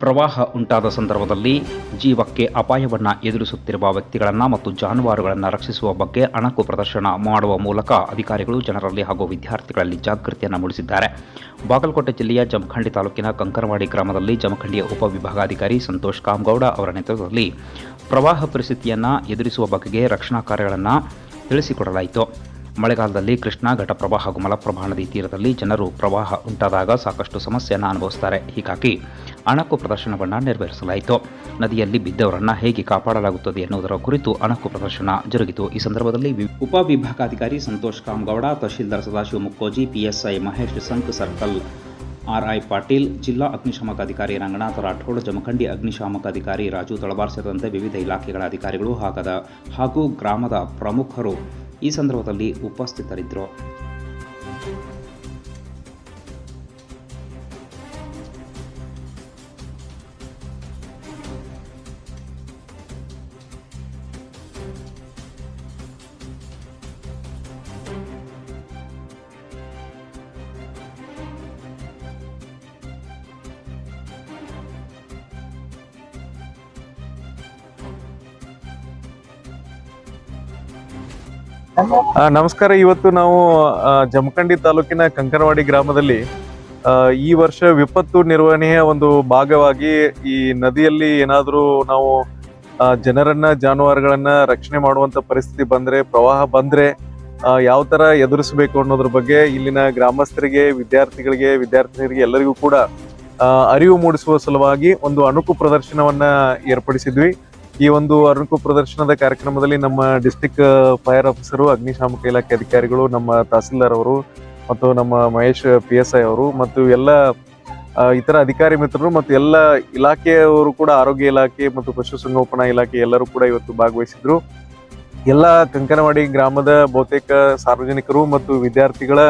ಪ್ರವಾಹ ಉಂಟಾದ ಸಂದರ್ಭದಲ್ಲಿ ಜೀವಕ್ಕೆ ಅಪಾಯವನ್ನು ಎದುರಿಸುತ್ತಿರುವ ವ್ಯಕ್ತಿಗಳನ್ನು ಮತ್ತು ಜಾನುವಾರುಗಳನ್ನು ರಕ್ಷಿಸುವ ಬಗ್ಗೆ ಅಣಕು ಪ್ರದರ್ಶನ ಮಾಡುವ ಮೂಲಕ ಅಧಿಕಾರಿಗಳು ಜನರಲ್ಲಿ ಹಾಗೂ ವಿದ್ಯಾರ್ಥಿಗಳಲ್ಲಿ ಜಾಗೃತಿಯನ್ನು ಮೂಡಿಸಿದ್ದಾರೆ. ಬಾಗಲಕೋಟೆ ಜಿಲ್ಲೆಯ ಜಮಖಂಡಿ ತಾಲೂಕಿನ ಕಂಕರವಾಡಿ ಗ್ರಾಮದಲ್ಲಿ ಜಮಖಂಡಿಯ ಉಪವಿಭಾಗಾಧಿಕಾರಿ ಸಂತೋಷ್ ಕಾಮಗೌಡ ಅವರ ನೇತೃತ್ವದಲ್ಲಿ ಪ್ರವಾಹ ಪರಿಸ್ಥಿತಿಯನ್ನು ಎದುರಿಸುವ ಬಗೆಗೆ ರಕ್ಷಣಾ ಕಾರ್ಯಗಳನ್ನು ತಿಳಿಸಿಕೊಡಲಾಯಿತು. ಮಳೆಗಾಲದಲ್ಲಿ ಕೃಷ್ಣಾ ಘಟಪ್ರಭಾ ಹಾಗೂ ಮಲಪ್ರಭಾ ನದಿ ತೀರದಲ್ಲಿ ಜನರು ಪ್ರವಾಹ ಉಂಟಾದಾಗ ಸಾಕಷ್ಟು ಸಮಸ್ಯೆಯನ್ನು ಅನುಭವಿಸುತ್ತಾರೆ ಹೀಗಾಗಿ ಅಣಕು ಪ್ರದರ್ಶನವನ್ನು ನೆರವೇರಿಸಲಾಯಿತು. ನದಿಯಲ್ಲಿ ಬಿದ್ದವರನ್ನು ಹೇಗೆ ಕಾಪಾಡಲಾಗುತ್ತದೆ ಎನ್ನುವುದರ ಕುರಿತು ಅಣಕು ಪ್ರದರ್ಶನ ಜರುಗಿತು. ಈ ಸಂದರ್ಭದಲ್ಲಿ ಉಪವಿಭಾಗಾಧಿಕಾರಿ Santosh Kamagowda, tahsildar Sadashiva Mukkoji, PSI Mahesh Sank circle RI Patil, ಜಿಲ್ಲಾ ಅಗ್ನಿಶಾಮಕ ಅಧಿಕಾರಿ ರಂಗನಾಥ ರಾಠೋಡ್, ಜಮಖಂಡಿ ಅಗ್ನಿಶಾಮಕ ಅಧಿಕಾರಿ ರಾಜು ತಳವಾರ್ ಸೇರಿದಂತೆ ವಿವಿಧ ಇಲಾಖೆಗಳ ಅಧಿಕಾರಿಗಳು ಹಾಗೂ ಗ್ರಾಮದ ಪ್ರಮುಖರು ಈ ಸಂದರ್ಭದಲ್ಲಿ ಉಪಸ್ಥಿತರಿದ್ದರು. ನಮಸ್ಕಾರ. ಇವತ್ತು ನಾವು ಜಮಖಂಡಿ ತಾಲೂಕಿನ ಕಂಕನವಾಡಿ ಗ್ರಾಮದಲ್ಲಿ ಈ ವರ್ಷ ವಿಪತ್ತು ನಿರ್ವಹಣೆಯ ಒಂದು ಭಾಗವಾಗಿ ಈ ನದಿಯಲ್ಲಿ ಏನಾದರೂ ನಾವು ಜನರನ್ನ, ಜಾನುವಾರುಗಳನ್ನ ರಕ್ಷಣೆ ಮಾಡುವಂತ ಪರಿಸ್ಥಿತಿ ಬಂದ್ರೆ, ಪ್ರವಾಹ ಬಂದ್ರೆ ಯಾವ ತರ ಎದುರಿಸಬೇಕು ಅನ್ನೋದ್ರ ಬಗ್ಗೆ ಇಲ್ಲಿನ ಗ್ರಾಮಸ್ಥರಿಗೆ, ವಿದ್ಯಾರ್ಥಿಗಳಿಗೆ ವಿದ್ಯಾರ್ಥಿನಿಯರಿಗೆ ಎಲ್ಲರಿಗೂ ಕೂಡ ಅರಿವು ಮೂಡಿಸುವ ಸಲುವಾಗಿ ಒಂದು ಅಣುಕು ಪ್ರದರ್ಶನವನ್ನ ಏರ್ಪಡಿಸಿದ್ವಿ. ಈ ಒಂದು ಅಣುಕು ಪ್ರದರ್ಶನದ ಕಾರ್ಯಕ್ರಮದಲ್ಲಿ ನಮ್ಮ ಡಿಸ್ಟಿಕ್ ಫೈರ್ ಆಫೀಸರು, ಅಗ್ನಿಶಾಮಕ ಇಲಾಖೆ ಅಧಿಕಾರಿಗಳು, ನಮ್ಮ ತಹಸೀಲ್ದಾರ್ ಅವರು ಮತ್ತು ನಮ್ಮ ಮಹೇಶ್ ಪಿ ಎಸ್ ಐ ಅವರು ಮತ್ತು ಎಲ್ಲ ಇತರ ಅಧಿಕಾರಿ ಮಿತ್ರರು ಮತ್ತು ಎಲ್ಲ ಇಲಾಖೆಯವರು ಕೂಡ ಆರೋಗ್ಯ ಇಲಾಖೆ ಮತ್ತು ಪಶುಸಂಗೋಪನಾ ಇಲಾಖೆ ಎಲ್ಲರೂ ಕೂಡ ಇವತ್ತು ಭಾಗವಹಿಸಿದ್ರು. ಎಲ್ಲ ಕಂಕನವಾಡಿ ಗ್ರಾಮದ ಬಹುತೇಕ ಸಾರ್ವಜನಿಕರು ಮತ್ತು ವಿದ್ಯಾರ್ಥಿಗಳ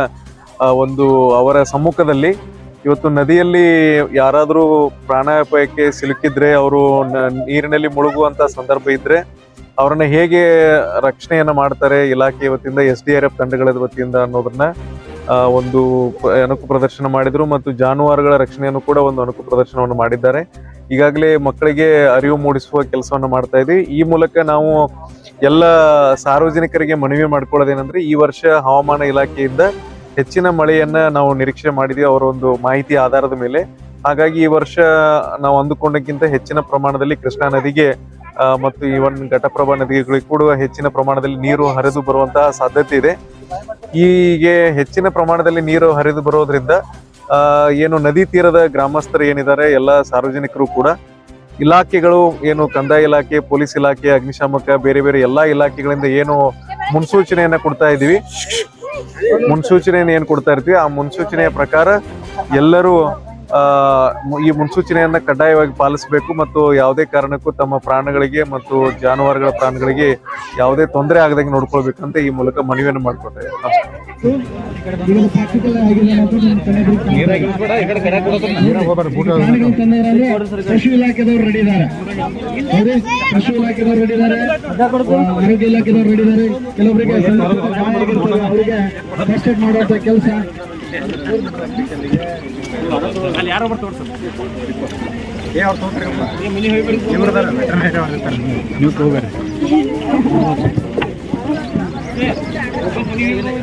ಒಂದು ಅವರ ಸಮ್ಮುಖದಲ್ಲಿ ಇವತ್ತು ನದಿಯಲ್ಲಿ ಯಾರಾದರೂ ಪ್ರಾಣಾಪಾಯಕ್ಕೆ ಸಿಲುಕಿದ್ರೆ ಅವರು ನೀರಿನಲ್ಲಿ ಮುಳುಗುವಂತ ಸಂದರ್ಭ ಇದ್ರೆ ಅವರನ್ನ ಹೇಗೆ ರಕ್ಷಣೆಯನ್ನು ಮಾಡ್ತಾರೆ ಇಲಾಖೆ ವತಿಯಿಂದ, ಎಸ್ ಡಿ ಆರ್ ಎಫ್ ತಂಡಗಳ ವತಿಯಿಂದ ಅನ್ನೋದನ್ನ ಒಂದು ಅಣುಕು ಪ್ರದರ್ಶನ ಮಾಡಿದ್ರು ಮತ್ತು ಜಾನುವಾರುಗಳ ರಕ್ಷಣೆಯನ್ನು ಕೂಡ ಒಂದು ಅಣುಕು ಪ್ರದರ್ಶನವನ್ನು ಮಾಡಿದ್ದಾರೆ. ಈಗಾಗಲೇ ಮಕ್ಕಳಿಗೆ ಅರಿವು ಮೂಡಿಸುವ ಕೆಲಸವನ್ನು ಮಾಡ್ತಾ ಇದ್ವಿ ಈ ಮೂಲಕ ನಾವು ಎಲ್ಲ ಸಾರ್ವಜನಿಕರಿಗೆ ಮನವಿ ಮಾಡ್ಕೊಳ್ಳೋದೇನೆಂದ್ರೆ ಈ ವರ್ಷ ಹವಾಮಾನ ಇಲಾಖೆಯಿಂದ ಹೆಚ್ಚಿನ ಮಳೆಯನ್ನ ನಾವು ನಿರೀಕ್ಷೆ ಮಾಡಿದ್ವಿ ಅವರ ಒಂದು ಮಾಹಿತಿ ಆಧಾರದ ಮೇಲೆ. ಹಾಗಾಗಿ ಈ ವರ್ಷ ನಾವು ಅಂದುಕೊಂಡಕ್ಕಿಂತ ಹೆಚ್ಚಿನ ಪ್ರಮಾಣದಲ್ಲಿ ಕೃಷ್ಣಾ ನದಿಗೆ ಮತ್ತು ಈವನ್ ಘಟಪ್ರಭಾ ನದಿಗಳಿಗೆ ಕೂಡ ಹೆಚ್ಚಿನ ಪ್ರಮಾಣದಲ್ಲಿ ನೀರು ಹರಿದು ಬರುವಂತಹ ಸಾಧ್ಯತೆ ಇದೆ. ಹೀಗೆ ಹೆಚ್ಚಿನ ಪ್ರಮಾಣದಲ್ಲಿ ನೀರು ಹರಿದು ಬರೋದ್ರಿಂದ ಏನು ನದಿ ತೀರದ ಗ್ರಾಮಸ್ಥರು ಏನಿದ್ದಾರೆ, ಎಲ್ಲ ಸಾರ್ವಜನಿಕರು ಕೂಡ ಇಲಾಖೆಗಳು, ಏನು ಕಂದಾಯ ಇಲಾಖೆ, ಪೊಲೀಸ್ ಇಲಾಖೆ, ಅಗ್ನಿಶಾಮಕ, ಬೇರೆ ಬೇರೆ ಎಲ್ಲಾ ಇಲಾಖೆಗಳಿಂದ ಏನು ಮುನ್ಸೂಚನೆಯನ್ನ ಕೊಡ್ತಾ ಇದೀವಿ ಮುನ್ಸೂಚನೆಯನ್ನು ಏನು ಕೊಡ್ತಾ ಇರ್ತೀವಿ? ಆ ಮುನ್ಸೂಚನೆಯ ಪ್ರಕಾರ ಎಲ್ಲರೂ ಈ ಮುನ್ಸೂಚನೆಯನ್ನ ಕಡ್ಡಾಯವಾಗಿ ಪಾಲಿಸಬೇಕು ಮತ್ತು ಯಾವುದೇ ಕಾರಣಕ್ಕೂ ತಮ್ಮ ಪ್ರಾಣಗಳಿಗೆ ಮತ್ತು ಜಾನುವಾರುಗಳ ಪ್ರಾಣಗಳಿಗೆ ಯಾವುದೇ ತೊಂದರೆ ಆಗದಂಗೆ ನೋಡ್ಕೊಳ್ಬೇಕಂತ ಈ ಮೂಲಕ ಮನವಿಯನ್ನು ಮಾಡ್ಕೊಂಡೆ ಪಶು ಇಲಾಖೆದವ್ರು ರೆಡಿ ಇದ್ದಾರೆ ಪಶು ಇಲಾಖೆದವ್ರು ರೆಡಿ ಇದ್ದಾರೆ ಆರೋಗ್ಯ ಇಲಾಖೆದವ್ರು ರೆಡಿ ಇದ್ದಾರೆ ಅವರಿಗೆ ಫಸ್ಟ್ ಏಡ್ ಮಾಡುವಂತ ಕೆಲಸ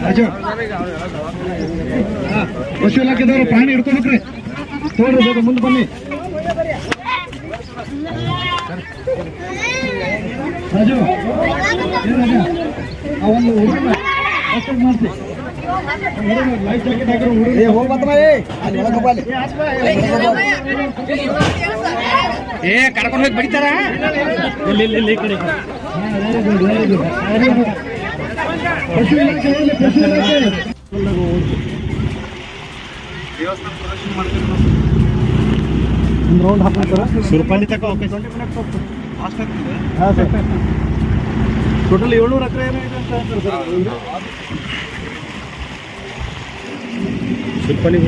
ರಾಜು. ಹಾ, ಪಶು ಇಲಾಖೆದವರು ಪ್ರಾಣಿ ಹಿಡ್ಕೊಬೇಕ್ರಿ ತೋಡ್ರಿ ಬೇಗ ಮುಂದೆ ಬನ್ನಿ. ರಾಜು. ಒಂದು ಹುಡುಗನ ಫಸ್ಟ್ ಏ ಕರ್ಕೊಂಡು ಹೋಗಿ ಬಡಿತಾರ ಒಂದು ರೌಂಡ್ ಹಾಕ್ತಾರೆ ಸುರ್ಪಾಲಿ ತಕ ಓಕೆ ಹಾಂ ಸರ್. ಟೋಟಲ್ ಏಳ್ನೂರು ಎಕರೆ ಏನೋ ಇದೆ ಅಂತ శిల్పని